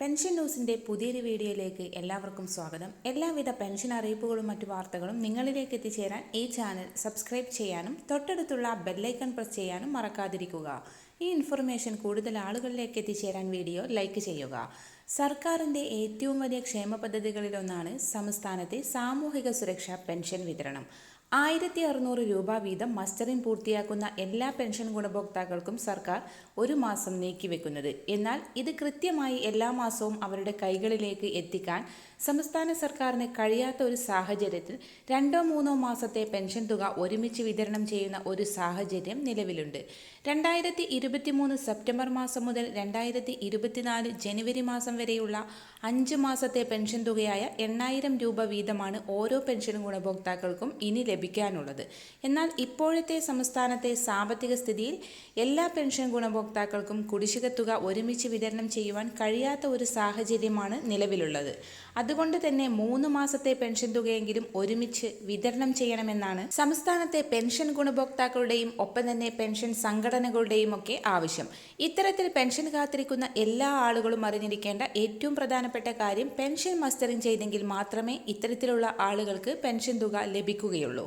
Pension ന്യൂസിന്റെ പുതിയൊരു വീഡിയോയിലേക്ക് എല്ലാവർക്കും സ്വാഗതം. എല്ലാവിധ പെൻഷൻ അറിയിപ്പുകളും മറ്റു വാർത്തകളും നിങ്ങളിലേക്ക് എത്തിച്ചേരാൻ ഈ ചാനൽ സബ്സ്ക്രൈബ് ചെയ്യാനും തൊട്ടടുത്തുള്ള ബെല്ലൈക്കൺ പ്രസ് ചെയ്യാനും മറക്കാതിരിക്കുക. ഈ ഇൻഫർമേഷൻ കൂടുതൽ ആളുകളിലേക്ക് എത്തിച്ചേരാൻ വീഡിയോ ലൈക്ക് ചെയ്യുക. സർക്കാരിന്റെ ഏറ്റവും വലിയ ക്ഷേമ പദ്ധതികളിലൊന്നാണ് സംസ്ഥാനത്തെ സാമൂഹിക സുരക്ഷാ പെൻഷൻ വിതരണം. ആയിരത്തി അറുന്നൂറ് രൂപ വീതം മസ്റ്ററിംഗ് പൂർത്തിയാക്കുന്ന എല്ലാ പെൻഷൻ ഗുണഭോക്താക്കൾക്കും സർക്കാർ ഒരു മാസം നീക്കിവെക്കുന്നത് എന്നാൽ ഇത് കൃത്യമായി എല്ലാ മാസവും അവരുടെ കൈകളിലേക്ക് എത്തിക്കാൻ സംസ്ഥാന സർക്കാരിന് കഴിയാത്ത ഒരു സാഹചര്യത്തിൽ രണ്ടോ മൂന്നോ മാസത്തെ പെൻഷൻ തുക ഒരുമിച്ച് വിതരണം ചെയ്യുന്ന ഒരു സാഹചര്യം നിലവിലുണ്ട്. രണ്ടായിരത്തി ഇരുപത്തിമൂന്ന് സെപ്റ്റംബർ മാസം മുതൽ രണ്ടായിരത്തി ഇരുപത്തിനാല് ജനുവരി മാസം വരെയുള്ള അഞ്ച് മാസത്തെ പെൻഷൻ തുകയായ എണ്ണായിരം രൂപ വീതമാണ് ഓരോ പെൻഷൻ ഗുണഭോക്താക്കൾക്കും ഇനി ലഭിക്കാനുള്ളത്. എന്നാൽ ഇപ്പോഴത്തെ സംസ്ഥാനത്തെ സാമ്പത്തിക സ്ഥിതിയിൽ എല്ലാ പെൻഷൻ ഗുണഭോക്താക്കൾക്കും കുടിശ്ശിക തുക ഒരുമിച്ച് വിതരണം ചെയ്യുവാൻ കഴിയാത്ത ഒരു സാഹചര്യമാണ് നിലവിലുള്ളത്. അതുകൊണ്ട് തന്നെ മൂന്ന് മാസത്തെ പെൻഷൻ തുകയെങ്കിലും ഒരുമിച്ച് വിതരണം ചെയ്യണമെന്നാണ് സംസ്ഥാനത്തെ പെൻഷൻ ഗുണഭോക്താക്കളുടെയും ഒപ്പം തന്നെ പെൻഷൻ സംഘടനകളുടെയും ഒക്കെ ആവശ്യം. ഇത്തരത്തിൽ പെൻഷൻ കാത്തിരിക്കുന്ന എല്ലാ ആളുകളും അറിഞ്ഞിരിക്കേണ്ട ഏറ്റവും പ്രധാനപ്പെട്ട കാര്യം പെൻഷൻ മസ്റ്ററിംഗ് ചെയ്തെങ്കിൽ മാത്രമേ ഇത്തരത്തിലുള്ള ആളുകൾക്ക് പെൻഷൻ തുക ലഭിക്കുകയുള്ളൂ.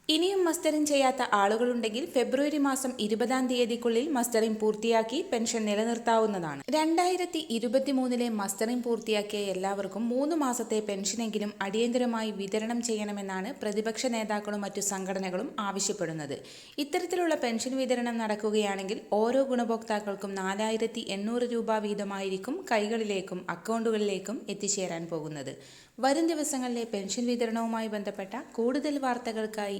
ഇനിയും മസ്റ്ററിംഗ് ചെയ്യാത്ത ആളുകളുണ്ടെങ്കിൽ ഫെബ്രുവരി മാസം ഇരുപതാം തീയതിക്കുള്ളിൽ മസ്റ്ററിംഗ് പൂർത്തിയാക്കി പെൻഷൻ നിലനിർത്താവുന്നതാണ്. രണ്ടായിരത്തി ഇരുപത്തിമൂന്നിലെ മസ്റ്ററിംഗ് പൂർത്തിയാക്കിയ എല്ലാവർക്കും മൂന്ന് മാസത്തെ പെൻഷനെങ്കിലും അടിയന്തരമായി വിതരണം ചെയ്യണമെന്നാണ് പ്രതിപക്ഷ നേതാക്കളും മറ്റു സംഘടനകളും ആവശ്യപ്പെടുന്നത്. ഇത്തരത്തിലുള്ള പെൻഷൻ വിതരണം നടക്കുകയാണെങ്കിൽ ഓരോ ഗുണഭോക്താക്കൾക്കും നാലായിരത്തി എണ്ണൂറ് രൂപ വീതമായിരിക്കും കൈകളിലേക്കും അക്കൗണ്ടുകളിലേക്കും എത്തിച്ചേരാൻ പോകുന്നത്. വരും ദിവസങ്ങളിലെ പെൻഷൻ വിതരണവുമായി ബന്ധപ്പെട്ട കൂടുതൽ വാർത്തകൾക്കായി